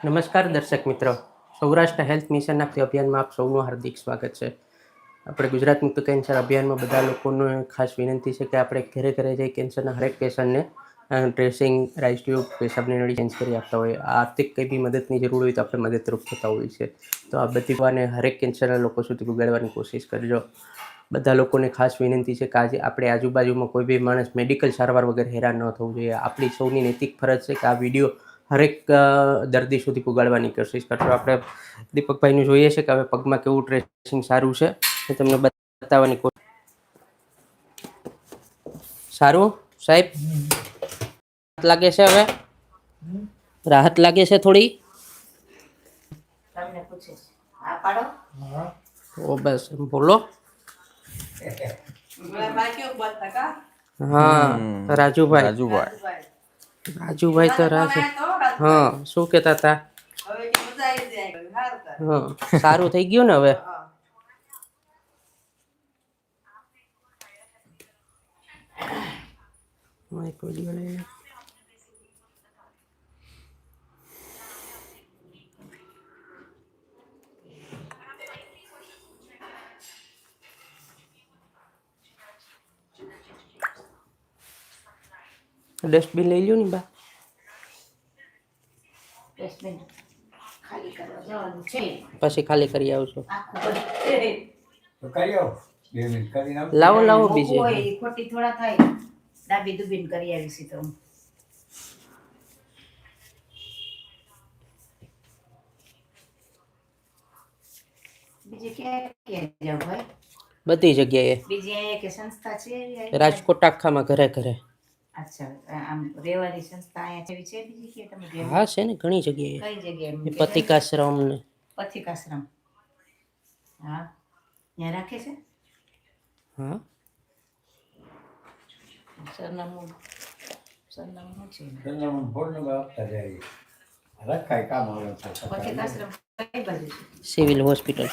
નમસ્કાર દર્શક મિત્રો. સૌરાષ્ટ્ર હેલ્થ મિશનના અભિયાનમાં આપ સૌનું હાર્દિક સ્વાગત છે. આપણે ગુજરાત મુક્ત કેન્સર અભિયાનમાં બધા લોકોને ખાસ વિનંતી છે કે આપણે ઘરે ઘરે જઈ કેન્સરના હરેક પેશન્ટને ડ્રેસિંગ, રાઈસ ટ્યુબ, પેશાબની નળી ચેન્જ કરી આપતા હોય આર્થિક કંઈ બી મદદની જરૂર હોય તો આપણે મદદરૂપ થતા હોઈએ છીએ. તો આ બધી વાને હરેક કેન્સરના લોકો સુધી ઉગાડવાની કોશિશ કરજો. બધા લોકોને ખાસ વિનંતી છે કે આજે આપણે આજુબાજુમાં કોઈ બી માણસ મેડિકલ સારવાર વગર હેરાન ન થવું જોઈએ. આપણી સૌની નૈતિક ફરજ છે કે આ વીડિયો હરેક દર્દી સુધી પુગાડવાની કોશિશ કરશો. આપણે દીપકભાઈનું જોઈએ છે કે હવે પગમાં કેવું ટ્રેસિંગ સારું છે. એ તમને બતાવવાની કોશિશ સારું? સાહેબ? રાહત લાગે છે હવે? રાહત લાગે છે થોડી? ઓ બસ બોલો. હા રાજુભાઈ. રાજુભાઈ. રાજુભાઈ તો રાજુ હા. શું કેતા હતા? હા. સારું થઈ ગયું ને હવે? લઈ લે. ડસ્ટબિન લઈ લ્યો ને બા. ડસ્ટબિન ખાલી કરવા જવાનું છે. પછી ખાલી કરી આવશો. આખું કરી આવો. બે મિનિટ કરીને આવો. લાવો લાવો બીજે. ખોટી થોડા થાય. ડાબી દુબીન કરી આવીશી તો. બીજે ક્યાં ક્યાં જાવ ભાઈ? બધી જગ્યાએ. બીજી અહીંયા કે સંસ્થા છે રાજકોટ આખામાં ઘરે ઘરે. અચ્છા આમ રહેવાની સંસ્થા અહીંયા જેવી છે બીજી કે તમે હા છે ને ઘણી જગ્યાએ. કઈ પતિકાશ્રમ ને. પથિકાશ્રમ. હા ત્યાં રાખે છે? હા. સરનામું સરનામું છે સરનામું ફોન આપતા જાય. રખાય કામ આવે તો પથિકાશ્રમ કઈ બાજુ સિવિલ હોસ્પિટલ.